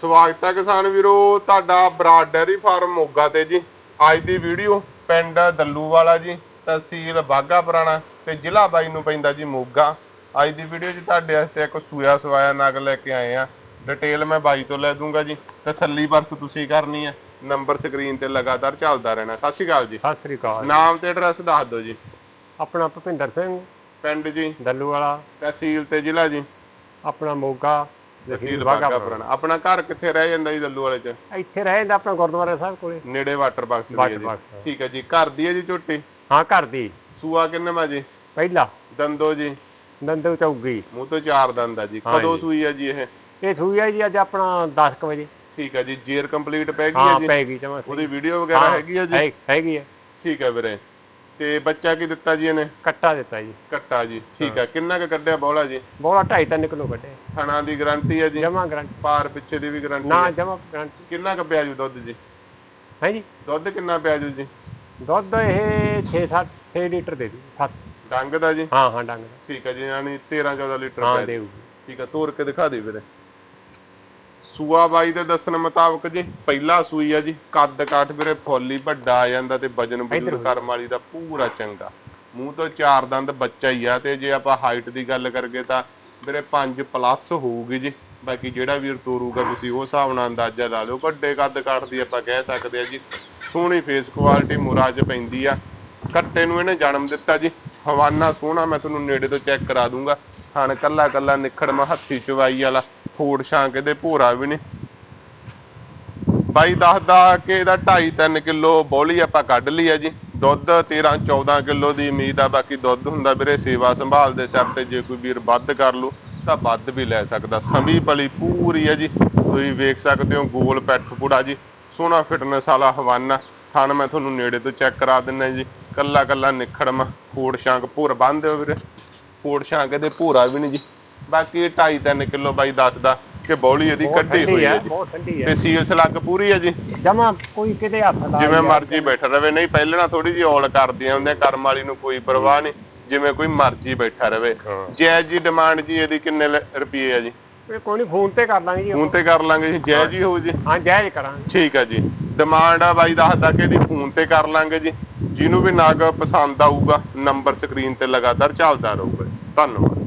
ਸਵਾਗਤ ਹੈ ਕਿਸਾਨ ਵੀਰੋ ਤੁਹਾਡਾ ਬਰਾਡ ਡੈਰੀ ਫਾਰਮ ਮੋਗਾ ਤੇ ਜੀ। ਅੱਜ ਦੀ ਵੀਡੀਓ ਪਿੰਡ ਦੱਲੂ ਵਾਲਾ ਜੀ ਤਹਿਸੀਲ ਬਾਗਾ ਪੁਰਾਣਾ ਤੇ ਜ਼ਿਲ੍ਹਾ ਬਾਈ ਨੂੰ ਪੈਂਦਾ ਜੀ ਮੋਗਾ। ਅੱਜ ਦੀ ਵੀਡੀਓ 'ਚ ਤੁਹਾਡੇ ਵਾਸਤੇ ਇੱਕ ਸੂਆ ਸਵਾਇਆ ਨਗ ਲੈ ਕੇ ਆਏ ਆ ਡਿਟੇਲ ਮੈਂ ਬਾਈ ਤੋਂ ਲੈ ਦੂੰਗਾ ਜੀ। ਤਸੱਲੀ ਪਰਖ ਤੁਸੀਂ ਕਰਨੀ ਹੈ। ਨੰਬਰ ਸਕਰੀਨ ਤੇ ਲਗਾਤਾਰ ਚੱਲਦਾ ਰਹਿਣਾ। ਸਤਿ ਸ਼੍ਰੀ ਅਕਾਲ ਜੀ। ਸਤਿ ਸ੍ਰੀ ਅਕਾਲ ਨਾਮ ਤੇ ਐਡਰੈਸ ਦੱਸ ਦਿਓ ਜੀ। ਆਪਣਾ ਭੁਪਿੰਦਰ ਸਿੰਘ। ਪਿੰਡ ਜੀ। ਦੱਲੂ ਵਾਲਾ ਤਹਿਸੀਲ ਤੇ ਜ਼ਿਲ੍ਹਾ ਜੀ। ਆਪਣਾ ਮੋਗਾ। ਤਹਿਸੀਲ ਬਾਗਾ ਪੁਰਾਣਾ। ਆਪਣਾ ਘਰ ਕਿੱਥੇ ਰਹਿ ਜਾਂਦਾ ਜੀ ਦੱਲੂ ਵਾਲੇ 'ਚ? ਇੱਥੇ ਰਹੇ ਦਾ ਆਪਣਾ ਗੁਰਦੁਆਰਾ ਸਾਹਿਬ ਕੋਲੇ। ਨੇੜੇ ਵਾਟਰ ਬਾਕਸ ਦੀ ਹੈ ਜੀ। ਠੀਕ ਹੈ ਜੀ। ਘਰ ਦੀ ਹੈ ਜੀ ਝੋਟੀ? ਹਾਂ ਘਰ ਦੀ। ਸੂਆ ਕਿੰਨੇ ਮਾ ਜੀ? ਪਹਿਲਾ। ਦੰਦੋ ਜੀ? ਨੰਦੂ ਚੌਗੀ। ਮੂੰਹ ਤੋਂ ਚਾਰ ਦੰਦ ਆ ਜੀ। ਹਾਂ ਕਦੋਂ। ਸੂਈ ਹੈ ਜੀ ਇਹ? ਇਹ ਸੂਈ ਹੈ ਜੀ ਅੱਜ ਆਪਣਾ 10 ਕੁ ਵਜੇ। ਠੀਕ ਹੈ ਜੀ। ਜੇਰ ਕੰਪਲੀਟ ਪੈ ਗਈ ਹਾਂ ਹੈ ਜੀ? ਪੈ ਗਈ ਜਮਾ ਉਹਦੀ ਵੀਡੀਓ ਵਗੈਰਾ ਹੈਗੀ ਹੈ ਜੀ? ਹੈਗੀ ਹੈ ਠੀਕ ਹੈ ਵੀਰੇ। ਤੇ ਬੱਚਾ ਕੀ ਦਿੱਤਾ ਜੀ ਇਹਨੇ? ਕੱਟਾ ਦਿੱਤਾ ਜੀ। ਕੱਟਾ ਜੀ ਠੀਕ ਹੈ। ਕਿੰਨਾ ਕੁ ਕੱਢਿਆ ਬੋਲਾ ਜੀ? ਬੋਲਾ 2.5 3 ਕਿਲੋ ਕੱਢੇ। ਥਣਾ ਦੀ ਗਾਰੰਟੀ ਹੈ ਜੀ? ਜਮਾ ਗਰੰਟੀ। ਪਾਰ ਪਿੱਛੇ ਦੀ ਵੀ ਗਾਰੰਟੀ ਨਾ ਜਮਾ ਗਰੰਟੀ। ਕਿੰਨਾ ਕੁ ਪਿਆ ਜੂ ਦੁੱਧ ਜੀ? ਹੈ ਜੀ। ਦੁੱਧ ਕਿੰਨਾ ਪਿਆ ਜੂ ਜੀ? ਦੁੱਧ ਇਹ 6 7 6 ਲੀਟਰ ਦੇ ਦੂ 7 ਡੰਗ ਦਾ ਜੀ? ਹਾਂ ਹਾਂ ਡੰਗ ਦਾ। ਠੀਕ ਹੈ ਜੀ ਯਾਨੀ 13 14 ਲੀਟਰ ਹਾਂ। ਦੇਊਗੀ। ਠੀਕ ਆ ਤੋਰ ਕੇ ਦਿਖਾ ਦੇ ਵੀਰੇ। ਸੂਆ ਬਾਈ ਦੇ ਦੱਸਣ ਮੁਤਾਬਕ ਜੀ ਪਹਿਲਾ ਸੂਈ ਆ ਜੀ ਕੱਦ ਕਾਠ ਵੀਰੇ ਫੁੱਲੀ ਵੱਡਾ ਆ ਜਾਂਦਾ ਤੇ ਵਜਨ ਬਜਨ ਕਰਮ ਵਾਲੀ ਦਾ ਪੂਰਾ ਚੰਗਾ। ਮੂੰਹ ਤੋਂ ਚਾਰ ਦੰਦ ਬੱਚਾ ਹੀ ਆ ਤੇ ਜੇ ਆਪਾਂ ਹਾਈਟ ਦੀ ਗੱਲ ਕਰਗੇ ਤਾਂ ਵੀਰੇ 5 ਪਲੱਸ ਹੋਊਗੀ ਜੀ। ਬਾਕੀ ਜਿਹੜਾ ਵੀਰ ਤੋਰੂਗਾ ਤੁਸੀਂ ਉਹ ਹਿਸਾਬ ਨਾਲ ਅੰਦਾਜ਼ਾ ਲਾ ਲਓ। ਵੱਡੇ ਕੱਦ ਕਾਠ ਦੀ ਆਪਾਂ ਕਹਿ ਸਕਦੇ ਆ ਜੀ। ਸੋਹਣੀ ਫੇਸ ਕੁਆਲਿਟੀ ਮੁਰਾਜ ਪੈਂਦੀ ਆ। ਕੱਟੇ ਨੂੰ ਇਹਨੇ ਜਨਮ ਦਿੱਤਾ ਜੀ। ਹਵਾਨਾ ਸੋਹਣਾ, ਮੈਂ ਤੁਹਾਨੂੰ ਨੇੜੇ ਤੋਂ ਚੈੱਕ ਕਰਾ ਦੂੰਗਾ। ਹਣ ਕੱਲਾ ਕੱਲਾ ਨਿਖੜਮਾ ਹੱਥੀ ਚਵਾਈ ਵਾਲਾ ਫੋੜ ਛਾਂਕ ਇਹਦੇ ਭੋਰਾ ਵੀ ਨਹੀਂ। ਬਾਈ ਦੱਸਦਾ ਕਿ ਇਹਦਾ 2.5 3 ਕਿਲੋ ਬੋਲੀ ਆਪਾਂ ਕੱਢ ਲਈ ਹੈ ਜੀ। ਦੁੱਧ 13 14 ਕਿਲੋ ਦੀ ਉਮੀਦ ਆ, ਬਾਕੀ ਦੁੱਧ ਹੁੰਦਾ ਵੀਰੇ ਸੇਵਾ ਸੰਭਾਲ ਦੇ ਸਿਰ ਤੇ, ਜੇ ਕੋਈ ਵੀਰ ਵੱਧ ਕਰ ਲੂ, ਤਾਂ ਵੱਧ ਵੀ ਲੈ ਸਕਦਾ। ਸਮੀ ਪਲੀ ਪੂਰੀ ਹੈ ਜੀ, ਤੁਸੀਂ ਵੇਖ ਸਕਦੇ ਹੋ ਗੋਲ ਪੈਟ ਪੁੜਾ ਜੀ। ਸੋਹਣਾ ਫਿਟਨੈਸ ਵਾਲਾ ਹਵਾਨਾ। ਥਣ ਮੈਂ ਤੁਹਾਨੂੰ ਨੇੜੇ ਤੋਂ ਚੈੱਕ ਕਰਾ ਦਿੰਨਾ ਜੀ। ਕੱਲਾ ਕੱਲਾ ਨਿਖੜਮਾ ਫੋੜ ਛਾਂਕ ਭੋਰ ਬੰਨ੍ਹ ਦਿਓ ਵੀਰੇ। ਫੋੜ ਛਾਂਕ ਇਹਦੇ ਭੋਰਾ ਵੀ ਨਹੀਂ ਜੀ। ਬਾਕੀ 2.5 3 ਕਿਲੋ ਬਾਈ ਦੱਸਦਾ ਕਿ ਬੌਲੀ ਇਹਦੀ ਕੱਢੀ ਹੋਈ ਹੈ ਜੀ। ਬਹੁਤ ਠੰਡੀ ਹੈ। ਤੇ ਸੀਲ ਸਲੱਗ ਪੂਰੀ ਹੈ ਜੀ। ਜਮਾ ਕੋਈ ਕਿਤੇ ਹੱਥ ਲਾ ਜਿਵੇਂ ਮਰਜ਼ੀ ਬੈਠਾ ਰਵੇ। ਨਹੀਂ ਪਹਿਲਾਂ ਨਾ ਥੋੜੀ ਜਿਹੀ ਔਲ ਕਰਦੀਆਂ ਹੁੰਦੀਆਂ। ਕਰਮ ਵਾਲੀ ਨੂੰ ਕੋਈ ਪਰਵਾਹ ਨਹੀਂ। ਜਿਵੇਂ ਕੋਈ ਮਰਜ਼ੀ ਬੈਠਾ ਰਵੇ। ਜਾਇਜ਼ ਜੀ ਡਿਮਾਂਡ ਜੀ ਇਹਦੀ ਕਿੰਨੇ ਰੁਪਏ ਆ ਜੀ? ਕੋਈ ਨਹੀਂ ਫੋਨ ਤੇ ਕਰ ਲਾਂਗੇ ਜੀ ਫੋਨ ਤੇ ਕਰ ਲਾਂਗੇ ਜੀ। ਜਾਇਜ਼ ਹੀ ਹੋਊ ਜੀ। ਹਾਂ ਜਾਇਜ਼ ਕਰਾਂਗੇ। ਠੀਕ ਹੈ ਜੀ। ਡਿਮਾਂਡ ਆ ਬਾਈ ਦੱਸਦਾ ਕਿ ਇਹਦੀ ਫੋਨ ਤੇ ਕਰ ਲਾਂਗੇ ਜੀ। ਜਿਹਨੂੰ ਵੀ ਨਾਗ ਪਸੰਦ ਆਊਗਾ ਨੰਬਰ ਸਕਰੀਨ ਤੇ ਲਗਾਤਾਰ ਚੱਲਦਾ ਰਹੂਗਾ। ਧੰਨਵਾਦ।